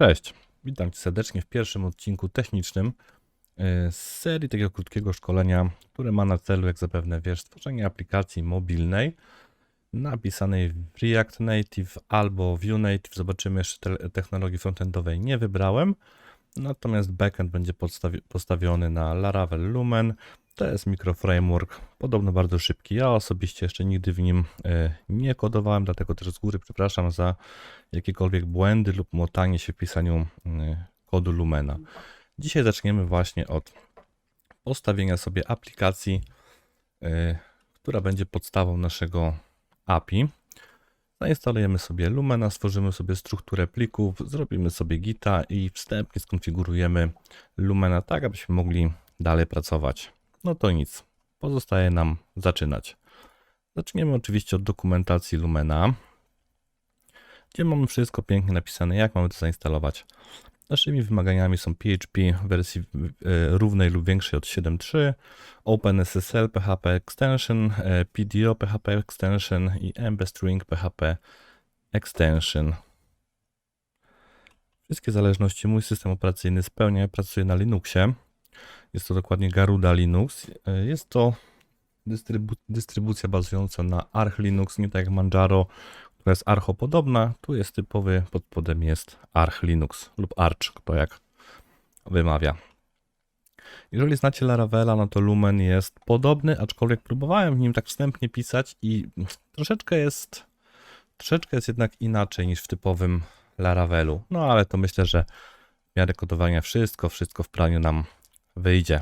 Cześć, witam Cię serdecznie w pierwszym odcinku technicznym e, z serii takiego krótkiego szkolenia, które ma na celu, jak zapewne wiesz, stworzenie aplikacji mobilnej napisanej w React Native albo Vue Native. Zobaczymy, jeszcze te technologii frontendowej nie wybrałem, natomiast backend będzie podstawi- postawiony na Laravel Lumen. To jest mikroframework, podobno bardzo szybki. Ja osobiście jeszcze nigdy w nim e, nie kodowałem, dlatego też z góry przepraszam za jakiekolwiek błędy lub motanie się w pisaniu kodu Lumena. Dzisiaj zaczniemy właśnie od postawienia sobie aplikacji, y, która będzie podstawą naszego API. Zainstalujemy sobie Lumena, stworzymy sobie strukturę plików, zrobimy sobie gita i wstępnie skonfigurujemy Lumena tak, abyśmy mogli dalej pracować. No to nic, pozostaje nam zaczynać. Zaczniemy oczywiście od dokumentacji Lumena gdzie mamy wszystko pięknie napisane, jak mamy to zainstalować. Naszymi wymaganiami są PHP w wersji e, równej lub większej od 7.3, OpenSSL PHP Extension, e, PDO PHP Extension i MBString PHP Extension. Wszystkie zależności mój system operacyjny spełnia. Pracuję na Linuxie. Jest to dokładnie Garuda Linux. E, jest to dystrybu dystrybucja bazująca na Arch Linux, nie tak jak Manjaro, która jest archopodobna. Tu jest typowy, pod spodem jest Arch Linux lub Arch, kto jak wymawia. Jeżeli znacie Laravela, no to Lumen jest podobny, aczkolwiek próbowałem w nim tak wstępnie pisać i troszeczkę jest, troszeczkę jest jednak inaczej niż w typowym Laravelu. No ale to myślę, że w miarę kodowania wszystko, wszystko w praniu nam wyjdzie.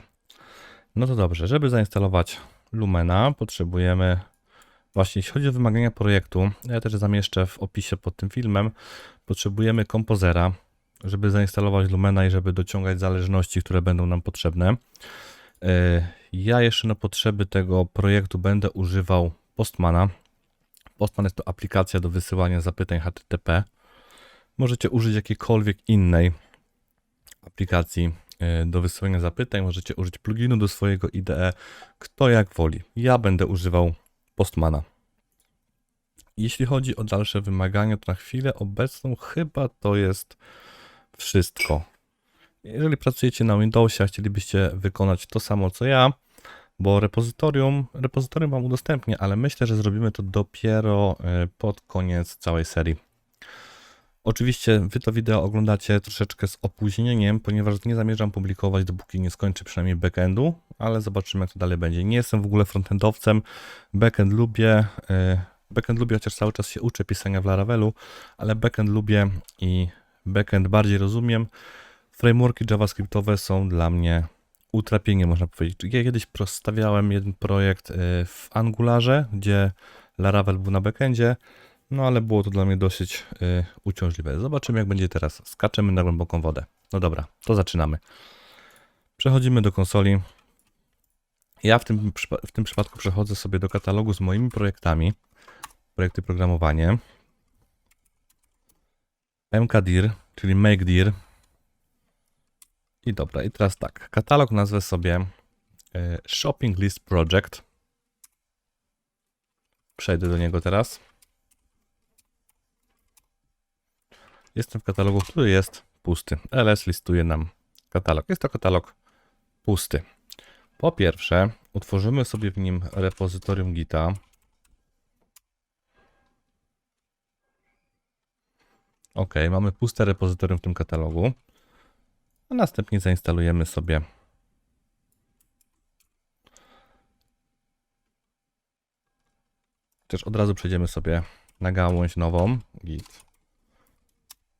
No to dobrze, żeby zainstalować Lumena potrzebujemy Właśnie, jeśli chodzi o wymagania projektu, ja też zamieszczę w opisie pod tym filmem, potrzebujemy kompozera, żeby zainstalować Lumena i żeby dociągać zależności, które będą nam potrzebne. E, ja jeszcze na potrzeby tego projektu będę używał Postmana. Postman jest to aplikacja do wysyłania zapytań HTTP. Możecie użyć jakiejkolwiek innej aplikacji do wysyłania zapytań. Możecie użyć pluginu do swojego IDE, kto jak woli. Ja będę używał Postmana. Jeśli chodzi o dalsze wymagania, to na chwilę obecną chyba to jest wszystko. Jeżeli pracujecie na Windowsie, chcielibyście wykonać to samo co ja, bo repozytorium, repozytorium Wam udostępnię, ale myślę, że zrobimy to dopiero e, pod koniec całej serii. Oczywiście Wy to wideo oglądacie troszeczkę z opóźnieniem, ponieważ nie zamierzam publikować, dopóki nie skończę przynajmniej backendu, ale zobaczymy, jak to dalej będzie. Nie jestem w ogóle frontendowcem, backend lubię, e, backend lubię, chociaż cały czas się uczę pisania w Laravelu, ale backend lubię i backend bardziej rozumiem. Frameworki JavaScriptowe są dla mnie utrapieniem, można powiedzieć. Ja kiedyś prostawiałem jeden projekt e, w Angularze, gdzie Laravel był na backendzie, no ale było to dla mnie dosyć y, uciążliwe. Zobaczymy jak będzie teraz. Skaczemy na głęboką wodę. No dobra, to zaczynamy. Przechodzimy do konsoli. Ja w tym, w tym przypadku przechodzę sobie do katalogu z moimi projektami. Projekty programowanie. MKDIR, czyli MakeDIR. I dobra, i teraz tak. Katalog nazwę sobie y, Shopping List Project. Przejdę do niego teraz. Jestem w katalogu, który jest pusty. LS listuje nam katalog. Jest to katalog pusty. Po pierwsze, utworzymy sobie w nim repozytorium Gita. Ok, mamy puste repozytorium w tym katalogu. A następnie zainstalujemy sobie też od razu przejdziemy sobie na gałąź nową, git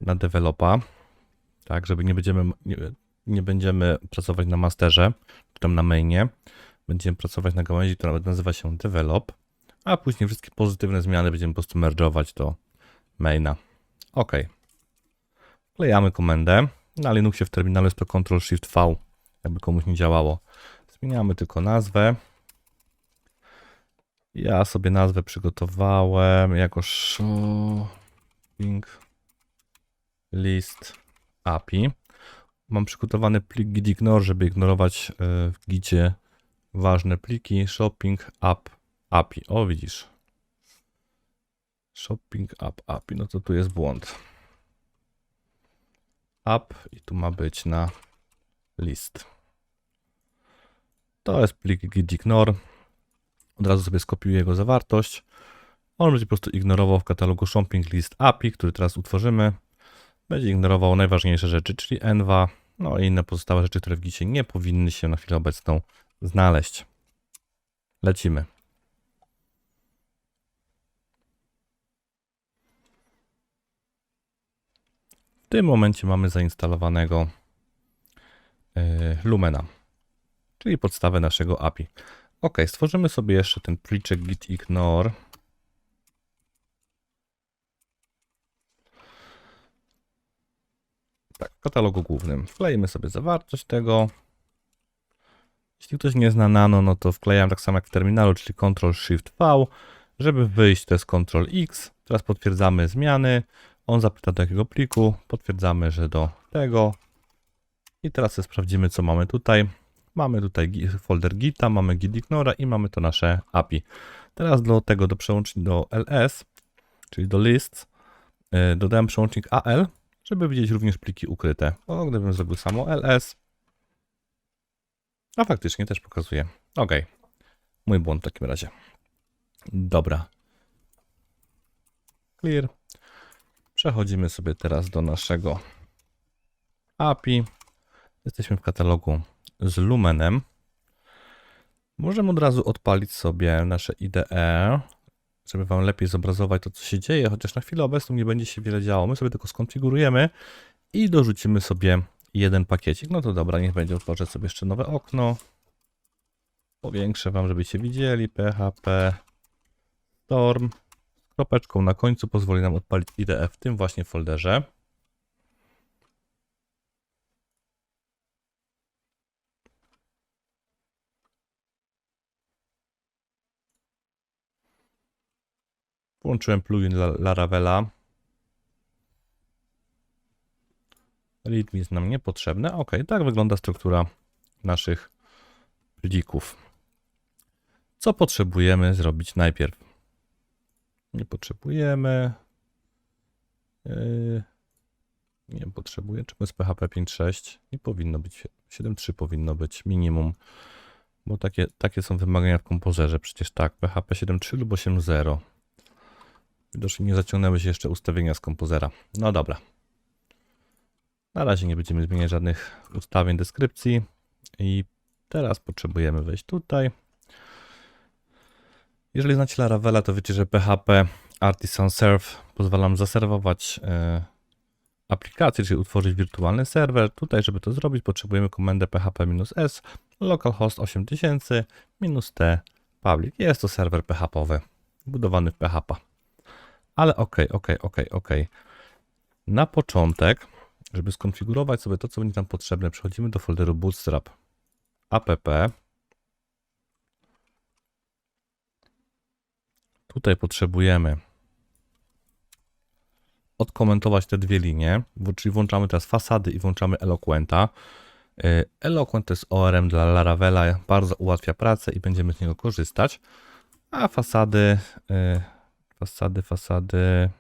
na developa, tak, żeby nie będziemy, nie, nie będziemy pracować na masterze, czy tam na mainie, będziemy pracować na gałęzi, która nazywa się develop, a później wszystkie pozytywne zmiany będziemy po prostu merge'ować do maina. OK. Wklejamy komendę. Na Linuxie w terminalu jest to Ctrl-Shift-V, jakby komuś nie działało. Zmieniamy tylko nazwę. Ja sobie nazwę przygotowałem jako shopping list API. Mam przygotowany plik gitignore, żeby ignorować e, w gicie ważne pliki. Shopping app API. O, widzisz. Shopping app API. No to tu jest błąd. app i tu ma być na list. To jest plik git ignore. Od razu sobie skopiuję jego zawartość. On będzie po prostu ignorował w katalogu shopping list API, który teraz utworzymy. Będzie ignorował najważniejsze rzeczy, czyli enva, no i inne pozostałe rzeczy, które w gicie nie powinny się na chwilę obecną znaleźć. Lecimy. W tym momencie mamy zainstalowanego yy, Lumena, czyli podstawę naszego API. Ok, stworzymy sobie jeszcze ten pliczek git Tak, w katalogu głównym. Wklejmy sobie zawartość tego. Jeśli ktoś nie zna nano, no to wklejam tak samo jak w terminalu, czyli Ctrl Shift V. Żeby wyjść, to jest Ctrl X. Teraz potwierdzamy zmiany. On zapyta do jakiego pliku. Potwierdzamy, że do tego. I teraz sprawdzimy, co mamy tutaj. Mamy tutaj folder Gita, mamy Git Ignora i mamy to nasze API. Teraz do tego, do przełącznika do ls, czyli do lists, yy, dodałem przełącznik AL, żeby widzieć również pliki ukryte. O, gdybym zrobił samo ls, a faktycznie też pokazuje. Ok. Mój błąd w takim razie. Dobra. Clear. Przechodzimy sobie teraz do naszego API. Jesteśmy w katalogu z Lumenem. Możemy od razu odpalić sobie nasze IDE, żeby Wam lepiej zobrazować to, co się dzieje, chociaż na chwilę obecną nie będzie się wiele działo. My sobie tylko skonfigurujemy i dorzucimy sobie jeden pakiecik. No to dobra, niech będzie. Otworzę sobie jeszcze nowe okno. Powiększę Wam, żebyście widzieli. PHP Storm. Z kropeczką na końcu pozwoli nam odpalić IDE w tym właśnie folderze. Włączyłem plugin Laravela. Readme jest nam niepotrzebne. Ok, tak wygląda struktura naszych plików. Co potrzebujemy zrobić najpierw? Nie potrzebujemy. Yy, nie potrzebuję. Czemu jest PHP 5.6? Nie powinno być. 7.3 powinno być minimum. Bo takie, takie są wymagania w kompozerze. Przecież tak, PHP 7.3 lub 8.0. Widocznie nie zaciągnęły się jeszcze ustawienia z kompozera. No dobra. Na razie nie będziemy zmieniać żadnych ustawień deskrypcji. I teraz potrzebujemy wejść tutaj. Jeżeli znacie Laravela, to wiecie, że PHP Artisan Serve pozwala nam zaserwować e, aplikację, czyli utworzyć wirtualny serwer. Tutaj, żeby to zrobić, potrzebujemy komendę php-s localhost 8000 -t public. Jest to serwer PHP-owy, budowany w PHP. Ale ok, ok, ok, ok. Na początek, żeby skonfigurować sobie to, co będzie nam potrzebne, przechodzimy do folderu Bootstrap app. Tutaj potrzebujemy odkomentować te dwie linie, czyli włączamy teraz fasady i włączamy Eloquenta. Y, Eloquent to jest ORM dla Laravela, bardzo ułatwia pracę i będziemy z niego korzystać. A fasady, y, fasady, fasady.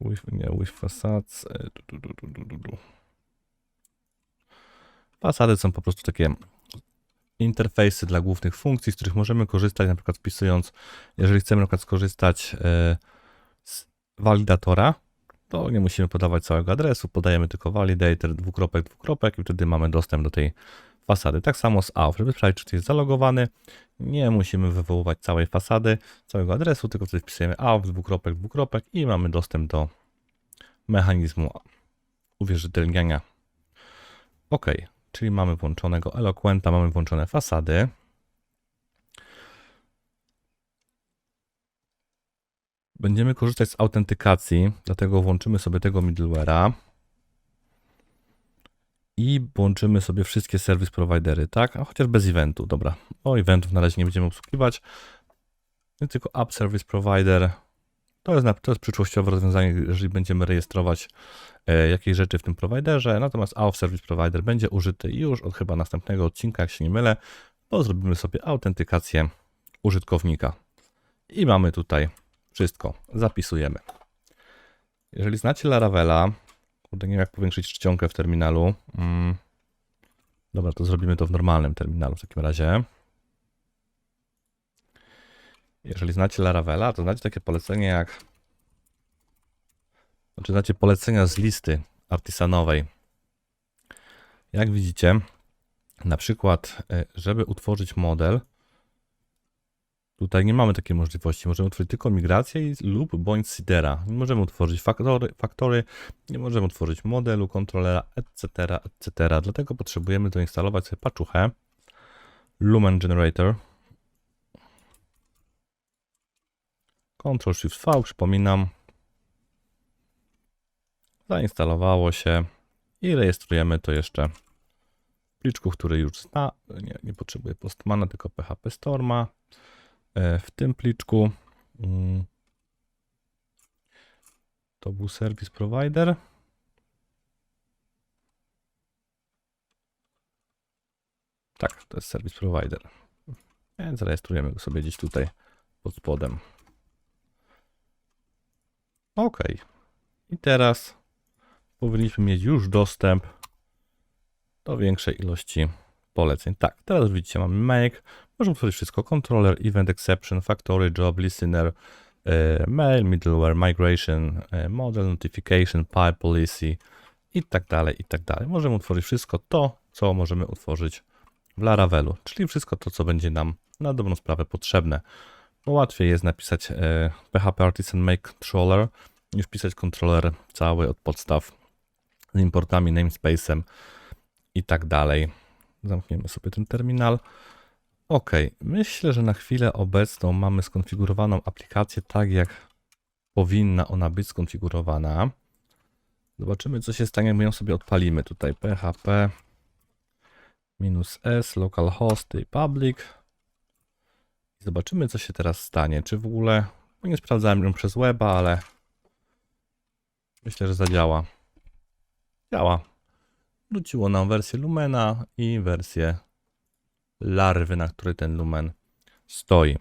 With, nie, with facades. du, du, du, du, du. Fasady są po prostu takie interfejsy dla głównych funkcji, z których możemy korzystać, na przykład wpisując, jeżeli chcemy na przykład skorzystać e, z validatora, to nie musimy podawać całego adresu, podajemy tylko validator, dwukropek, dwukropek i wtedy mamy dostęp do tej fasady. Tak samo z AUF, żeby sprawdzić, czy ktoś jest zalogowany, nie musimy wywoływać całej fasady, całego adresu, tylko wtedy wpisujemy AUF, dwukropek, dwukropek i mamy dostęp do mechanizmu uwierzytelniania. OK, czyli mamy włączonego Eloquenta, mamy włączone fasady. Będziemy korzystać z autentykacji, dlatego włączymy sobie tego middleware'a i włączymy sobie wszystkie service providery, tak? A chociaż bez eventu, dobra. O eventów na razie nie będziemy obsługiwać, tylko app service provider. To jest, to jest przyszłościowe rozwiązanie, jeżeli będziemy rejestrować e, jakieś rzeczy w tym prowajderze. Natomiast AUF Service Provider będzie użyty już od chyba następnego odcinka, jak się nie mylę, bo zrobimy sobie autentykację użytkownika. I mamy tutaj Wszystko. Zapisujemy. Jeżeli znacie Laravela, kurde, nie wiem jak powiększyć czcionkę w terminalu. Mm. Dobra, to zrobimy to w normalnym terminalu w takim razie. Jeżeli znacie Laravela, to znacie takie polecenie jak... Znaczy znacie polecenia z listy artisanowej. Jak widzicie, na przykład, e, żeby utworzyć model, tutaj nie mamy takiej możliwości. Możemy utworzyć tylko migrację lub bądź seedera. Nie możemy utworzyć faktory, faktory, nie możemy utworzyć modelu, kontrolera, etc., etc. Dlatego potrzebujemy doinstalować sobie paczuchę Lumen Generator. Ctrl Shift V, przypominam. Zainstalowało się i rejestrujemy to jeszcze w pliczku, który już zna. Nie, nie potrzebuję Postmana, tylko PHP Storma. E, W tym pliczku mm, to był Service Provider. Tak, to jest Service Provider. Więc rejestrujemy go sobie gdzieś tutaj pod spodem. OK. I teraz powinniśmy mieć już dostęp do większej ilości poleceń. Tak, teraz widzicie, mamy make, możemy tworzyć wszystko, controller, event exception, factory, job, listener, e, mail, middleware, migration, e, model, notification, pipe, policy i tak dalej, i tak dalej. Możemy utworzyć wszystko to, co możemy utworzyć w Laravelu, czyli wszystko to, co będzie nam na dobrą sprawę potrzebne. Bo łatwiej jest napisać e, PHP Artisan Make Controller, niż pisać kontroler cały od podstaw z importami, namespace'em i tak dalej. Zamkniemy sobie ten terminal. Ok, myślę, że na chwilę obecną mamy skonfigurowaną aplikację tak, jak powinna ona być skonfigurowana. Zobaczymy, co się stanie, my ją sobie odpalimy. Tutaj php minus s, localhost i public. Zobaczymy, co się teraz stanie. Czy w ogóle, bo nie sprawdzałem ją przez weba, ale myślę, że zadziała. Działa. Wróciło nam wersję Lumena i wersję larwy, na której ten Lumen stoi.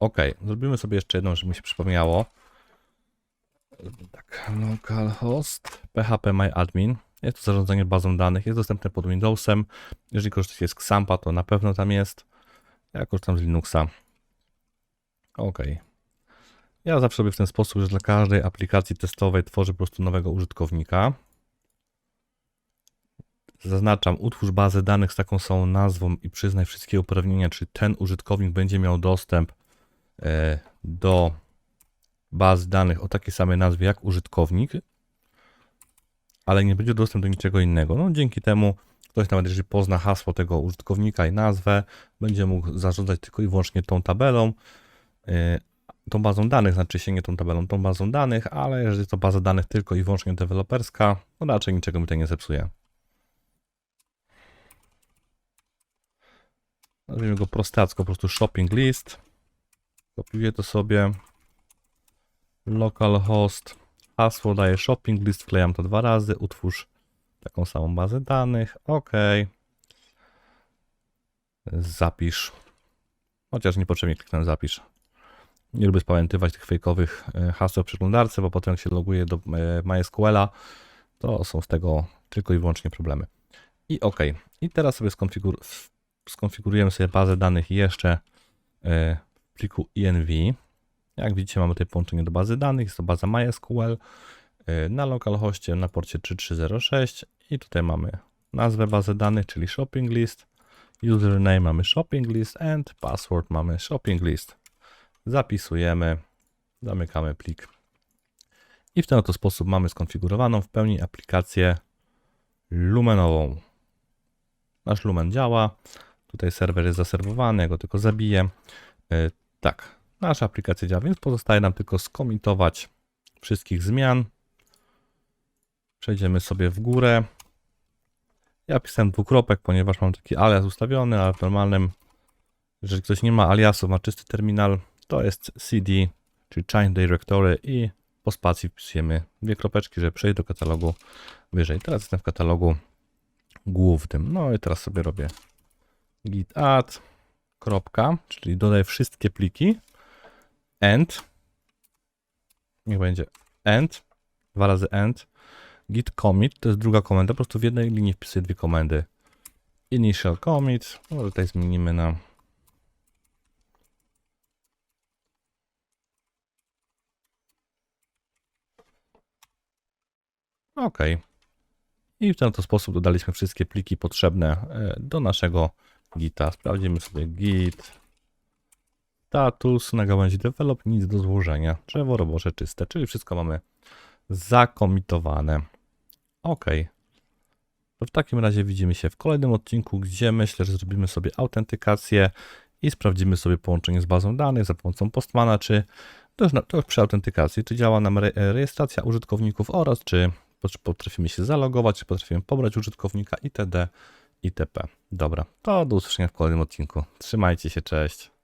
Ok, zrobimy sobie jeszcze jedną, żeby mi się przypomniało. Tak, localhost php myadmin. Jest to zarządzanie bazą danych, jest dostępne pod Windowsem. Jeżeli korzystacie z Xampa, to na pewno tam jest. Ja korzystam z Linuxa. Ok. Ja zawsze robię w ten sposób, że dla każdej aplikacji testowej tworzę po prostu nowego użytkownika. Zaznaczam, utwórz bazę danych z taką samą nazwą i przyznaj wszystkie uprawnienia, czy ten użytkownik będzie miał dostęp e, do bazy danych o takiej samej nazwie jak użytkownik, ale nie będzie dostęp do niczego innego. No, dzięki temu ktoś nawet jeżeli pozna hasło tego użytkownika i nazwę, będzie mógł zarządzać tylko i wyłącznie tą tabelą, e, tą bazą danych, znaczy się nie tą tabelą, tą bazą danych, ale jeżeli to baza danych tylko i wyłącznie deweloperska, no raczej niczego mi to nie zepsuje. Nazwijmy go prostacko, po prostu shopping list. Kopiuję to sobie. Localhost. Hasło daję shopping list, wklejam to dwa razy. Utwórz taką samą bazę danych. OK. Zapisz. Chociaż niepotrzebnie kliknę zapisz. Nie lubię spamiętywać tych fejkowych e, haseł w przeglądarce, bo potem jak się loguje do e, MySQL-a, to są z tego tylko i wyłącznie problemy. I OK. I teraz sobie skonfigur skonfigurujemy sobie bazę danych jeszcze e, w pliku env. Jak widzicie, mamy tutaj połączenie do bazy danych. Jest to baza MySQL e, na localhoście na porcie 3306 i tutaj mamy nazwę bazy danych, czyli shopping list. Username mamy shopping list and password mamy shopping list. Zapisujemy, zamykamy plik. I w ten oto sposób mamy skonfigurowaną w pełni aplikację lumenową. Nasz lumen działa. Tutaj serwer jest zaserwowany, ja go tylko zabiję. Yy, tak, nasza aplikacja działa, więc pozostaje nam tylko skomitować wszystkich zmian. Przejdziemy sobie w górę. Ja pisałem dwukropek, ponieważ mam taki alias ustawiony, ale w normalnym, jeżeli ktoś nie ma aliasu, ma czysty terminal, to jest cd, czyli change directory i po spacji wpisujemy dwie kropeczki, żeby przejść do katalogu wyżej. Teraz jestem w katalogu głównym. No i teraz sobie robię git add, kropka, czyli dodaję wszystkie pliki, and niech będzie end, dwa razy end, git commit, to jest druga komenda, po prostu w jednej linii wpisuję dwie komendy. Initial commit, może tutaj zmienimy na OK. I w ten oto sposób dodaliśmy wszystkie pliki potrzebne e, do naszego gita. Sprawdzimy sobie git. Status na gałęzi develop, nic do złożenia. Drzewo robocze czyste, czyli wszystko mamy zakomitowane. OK. To w takim razie widzimy się w kolejnym odcinku, gdzie myślę, że zrobimy sobie autentykację i sprawdzimy sobie połączenie z bazą danych za pomocą Postmana, czy to już, to już przy autentykacji, czy działa nam re, rejestracja użytkowników oraz czy pot- potrafimy się zalogować, czy potrafimy pobrać użytkownika itd. itp. Dobra, to do usłyszenia w kolejnym odcinku. Trzymajcie się, cześć.